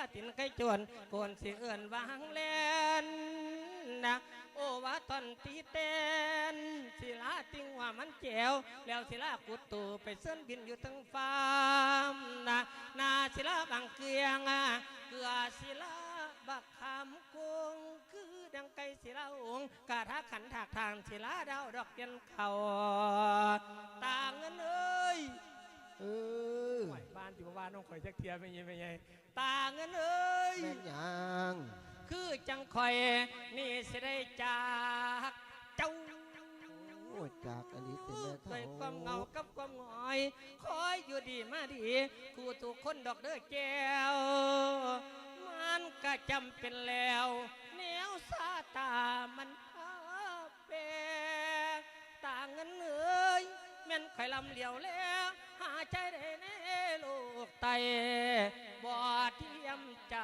าตินไก่จวนโกนสิเอื่นวางแลนนะโอวาตอนตีเต้นศิลาติงว่ามันแจวแล้วศิลากุดตูไปเส้นบินอยู่ทั้งฟ้ามนะนาศิลาบางเกียงอะเกลือศิลาบักคำกงคือดังไก่ศิลาองค์กาทาขันถากทางศิลาดาวดอกเย็นเขาานที่บ้านน้องข่อยจักเทียไม่ยังไม่ยังตาเงินเอ้ยแม่นหยังคือจังคอยนี่สิได้จากเจ้าโอ้ยจากอันนี้เต็มแม่ด้วยคเท่าวามเหงากับความหงอย คอยอยู่ดีมาดีคู่ทุกคนดอกเด้อแก้ว มันก็จำเป็นแล้วแนวสาตามันพาเปตาเงินเอ้ยแม่นข่อยลำเหลียวแล้ว หาใจได้แน่ลูกไตบ่เทียมใจ